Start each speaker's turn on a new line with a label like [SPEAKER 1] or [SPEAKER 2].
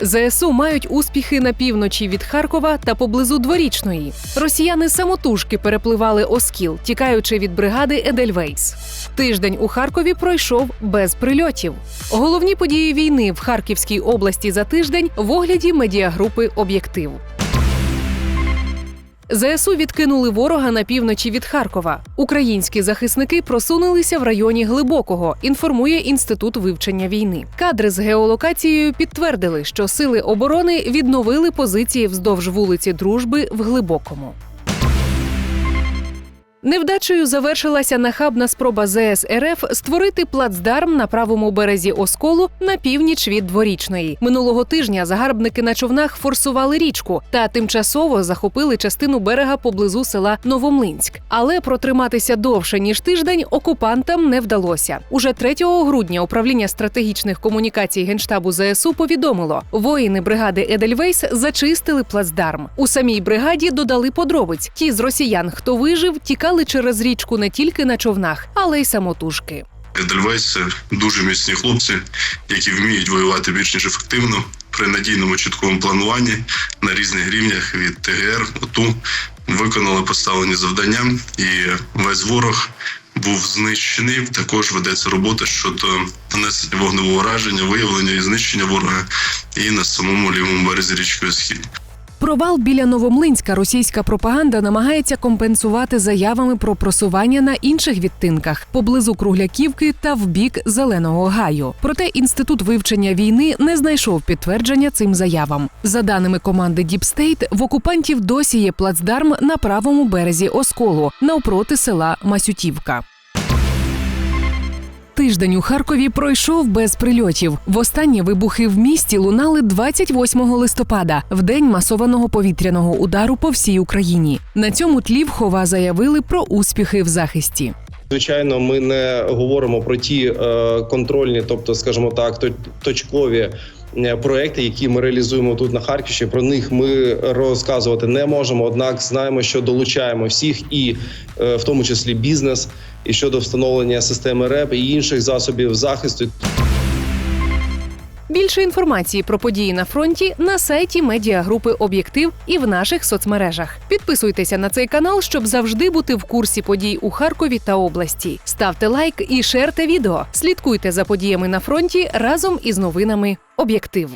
[SPEAKER 1] ЗСУ мають успіхи на півночі від Харкова та поблизу дворічної. Росіяни самотужки перепливали Оскіл, тікаючи від бригади Едельвейс. Тиждень у Харкові пройшов без прильотів. Головні події війни в Харківській області за тиждень в огляді медіагрупи Об'єктив. ЗСУ відкинули ворога на півночі від Харкова. Українські захисники просунулися в районі глибокого. Інформує інститут вивчення війни. Кадри з геолокацією підтвердили, що сили оборони відновили позиції вздовж вулиці Дружби в глибокому. Невдачею завершилася нахабна спроба ЗС РФ створити плацдарм на правому березі Осколу на північ від дворічної. Минулого тижня загарбники на човнах форсували річку та тимчасово захопили частину берега поблизу села Новомлинськ. Але протриматися довше ніж тиждень окупантам не вдалося. Уже 3 грудня управління стратегічних комунікацій генштабу ЗСУ повідомило, воїни бригади Едельвейс зачистили плацдарм. У самій бригаді додали подробиць: ті з росіян, хто вижив, тікали через річку не тільки на човнах, але й самотужки.
[SPEAKER 2] Едельвейс дуже міцні хлопці, які вміють воювати більш ніж ефективно при надійному чіткому плануванні на різних рівнях від ТГР. ОТУ виконали поставлені завдання, і весь ворог був знищений. Також ведеться робота щодо нанесення вогневого ураження, виявлення і знищення ворога і на самому лівому березі річки Схід.
[SPEAKER 1] Провал біля Новомлинська російська пропаганда намагається компенсувати заявами про просування на інших відтинках поблизу Кругляківки та в бік Зеленого гаю. Проте інститут вивчення війни не знайшов підтвердження цим заявам. За даними команди State, в окупантів досі є плацдарм на правому березі Осколу навпроти села Масютівка. Тиждень у Харкові пройшов без прильотів. Востаннє вибухи в місті лунали 28 листопада, в день масованого повітряного удару по всій Україні. На цьому тлі в Хова заявили про успіхи в захисті.
[SPEAKER 3] Звичайно, ми не говоримо про ті е, контрольні, тобто, скажімо так, то- точкові. е, Проекти, які ми реалізуємо тут на Харківщині, про них ми розказувати не можемо. Однак знаємо, що долучаємо всіх, і е, в тому числі бізнес, і щодо встановлення системи РЕП і інших засобів захисту.
[SPEAKER 1] Більше інформації про події на фронті на сайті медіагрупи Об'єктив і в наших соцмережах. Підписуйтеся на цей канал, щоб завжди бути в курсі подій у Харкові та області. Ставте лайк і шерте відео. Слідкуйте за подіями на фронті разом із новинами Об'єктив.